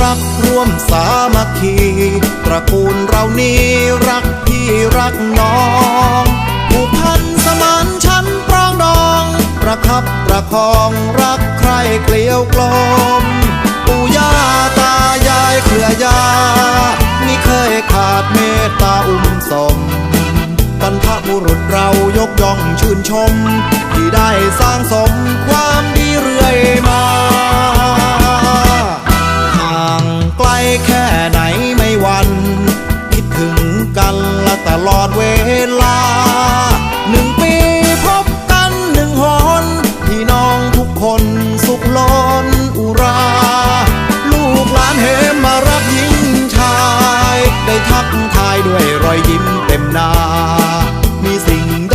รักรวมสามัคคีตระกูลเรานี้รักพี่รักน้องผูกพันสมานฉันปรองดองประคับประคองรักใครเกลียวกลมปู่ย่าตายายเครือญาไมิเคยขาดเมตตาอุ้มสมบรรพบุรุษเรายกย่องชื่นชม ที่ได้สร้างสม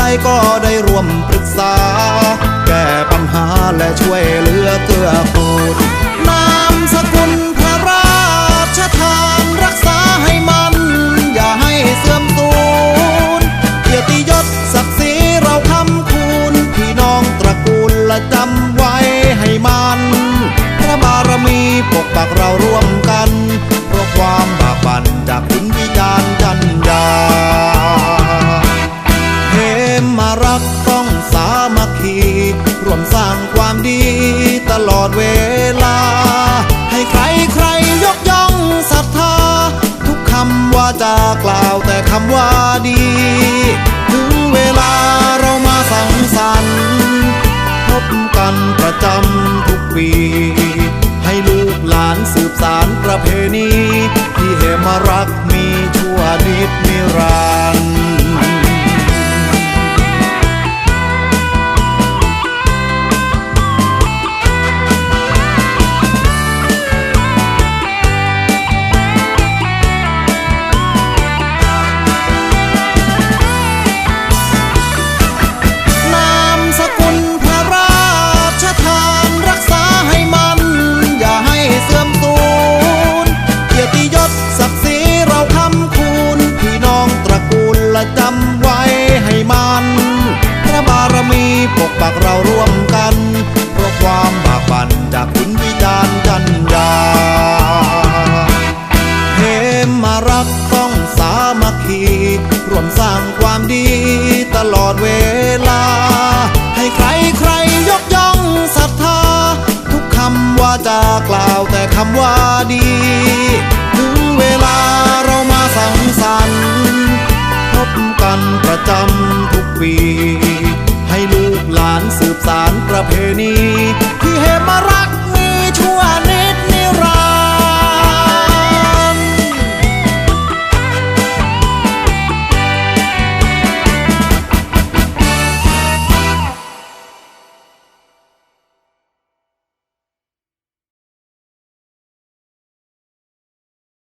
สิ่งใดก็ได้ร่วมปรึกษา แก้ปัญหาและช่วยเหลือเกื้อกูลนามสกุลพระราชทานรักษาให้มัน อย่าให้เสื่อมสูญเกียรติยศศักดิ์ศรีเราคำคูณพี่น้องตระกูลและจำไว้ให้มัน พระบารมีปกปักเราร่วมกัน เพราะความบากบั่นจากขุนวิจารณ์จัน ร่วมสร้างความดีตลอดเวลา ให้ใครใครยกย่องศรัทธา ทุกคำว่าจากล่าวแต่คำว่าดี ถึงเวลาเรามาสังสรรค์พบกันประจำทุกปี ให้ลูกหลานสืบสารประเพณี ที่เหมารักมีชั่วนิดนิรันดร์ ดีตลอดเวลา ให้ใครใครยกย่องศรัทธา ทุกคำว่าจากล่าวแต่คำว่าดี ถึงเวลาเรามาสังสรรค์พบกันประจำทุกปี ให้ลูกหลานสืบสารประเพณีที่เหมมารัก